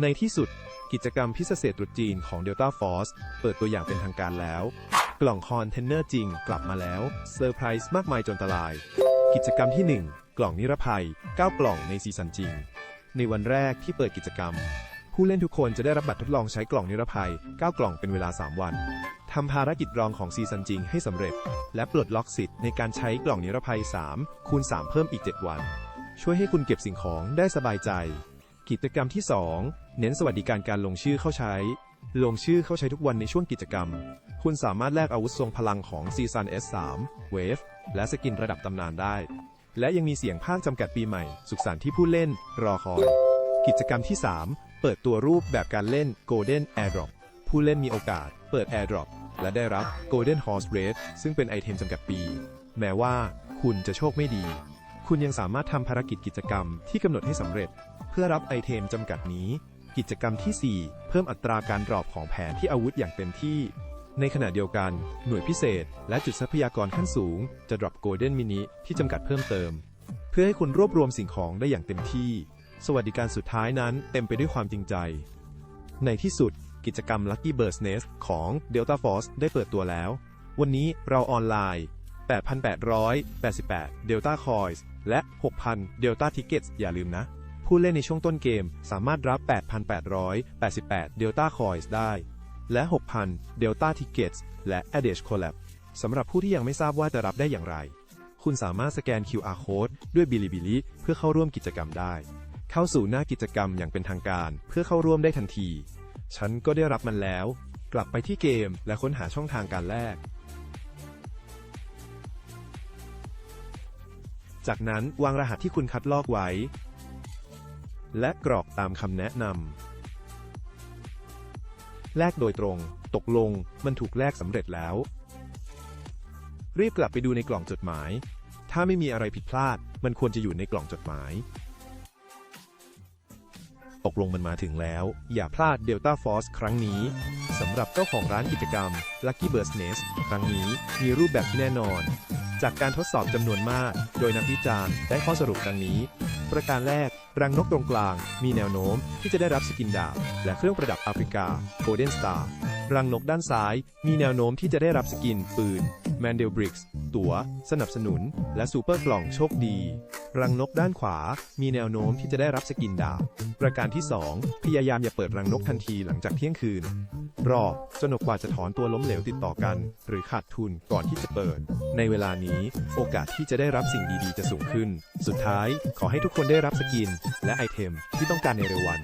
ในที่สุดกิจกรรมพิเศษตรุษจีนของ Delta Force เปิดตัวอย่างเป็นทางการแล้ว กล่องคอนเทนเนอร์จริงกลับมาแล้วเซอร์ไพรส์มากมายจนตราย กิจกรรมที่ 1 กล่องนิรภัย 9 กล่องในซีซันจริง ในวันแรกที่เปิดกิจกรรม ผู้เล่นทุกคนจะได้รับบัตรทดลองใช้กล่องนิรภัย 9 กล่องเป็นเวลา 3 วันทำภารกิจรองของซีซันจริงให้สำเร็จ และปลดล็อกสิทธิ์ในการใช้กล่องนิรภัย 3 คูณ 3 เพิ่มอีก 7 วัน ช่วยให้คุณเก็บสิ่งของได้สบายใจ กิจกรรมที่ 2 เน้นสวัสดิการการลงชื่อเข้าใช้ ลงชื่อเข้าใช้ทุกวันในช่วงกิจกรรม คุณสามารถแลกอาวุธทรงพลังของซีซัน S3 Wave และสกินระดับตำนานได้ และยังมีเสียงภาคจำกัดปีใหม่ สุขสันต์ที่ผู้เล่น รอคอย กิจกรรมที่ 3 เปิดตัวรูปแบบการเล่น Golden Airdrop ผู้เล่นมีโอกาส เปิด Airdrop และได้รับ Golden Horse Race ซึ่งเป็นไอเทมจำกัดปี แม้ว่าคุณจะโชคไม่ดี คุณยังสามารถทำภารกิจกิจกรรมที่กำหนดให้สำเร็จ เพื่อรับไอเทมจำกัดนี้ กิจกรรมทีสี่ 4 เพิ่มอัตราการดรอปของแผนที่อาวุธอย่างเต็มที่ ในขณะเดียวกัน หน่วยพิเศษ และจุดทรัพยากรขั้นสูง จะดรอปโกลเด้นมินิที่จำกัดเพิ่มเติม เพื่อให้คุณรวบรวมสิ่งของได้อย่างเต็มที่ สวัสดิการสุดท้ายนั้นเต็มไปด้วยความจริงใจ ในที่สุด กิจกรรม Lucky Burst Nest ของ Delta Force ได้เปิดตัวแล้ว วันนี้เราออนไลน์ 8,888 Delta Coins และ 6,000 Delta Tickets อย่าลืมนะ ผู้เล่นในช่วงต้นเกมสามารถรับ 8,888 Delta Coins ได้ และ 6,000 Delta Tickets และ a d a g e Collab สำหรับผู้ที่ยังไม่ทราบว่าจะรับได้อย่างไร คุณสามารถสแกน QR Code ด้วย Bilibili เพื่อเข้าร่วมกิจกรรมได้ เข้าสู่หน้ากิจกรรมอย่างเป็นทางการ เพื่อเข้าร่วมได้ทันที ฉันก็ได้รับมันแล้ว กลับไปที่เกมและค้นหาช่องทางการแลกจากนั้นวางรหัสที่คุณคัดลอกไว้ และกรอกตามคำแนะนำ แลกโดยตรง ตกลง มันถูกแลกสำเร็จแล้ว รีบกลับไปดูในกล่องจดหมาย ถ้าไม่มีอะไรผิดพลาด มันควรจะอยู่ในกล่องจดหมาย ตกลงมันมาถึงแล้ว อย่าพลาด Delta Force ครั้งนี้สำหรับเจ้าของร้านกิจกรรม Lucky Burst Nest ครั้งนี้มีรูปแบบที่แน่นอน จากการทดสอบจำนวนมาก โดยนักวิจารณ์ได้ข้อสรุปดังนี้ ประการแรก รังนกตรงกลาง มีแนวโน้มที่จะได้รับสกินดาบ และเครื่องประดับแอฟริกาโกลเด้นสตารังนกด้านซ้าย มีแนวโน้มที่จะได้รับสกิน ปืนแมนเดลบริกส์ตั๋ว สนับสนุน และซูเปอร์กล่องโชคดี รังนกด้านขวา มีแนวโน้มที่จะได้รับสกินดาบ ประการที่ 2 พยายามอย่าเปิดรังนกทันทีหลังจากเที่ยงคืน รอจนกว่าจะถอนตัวล้มเหลวติดต่อกัน หรือขาดทุนก่อนที่จะเปิด ในเวลานี้โอกาสที่จะได้รับสิ่งดีๆ จะสูงขึ้น สุดท้ายขอให้ทุกคนได้รับสกิน และไอเทมที่ต้องการในเร็ววัน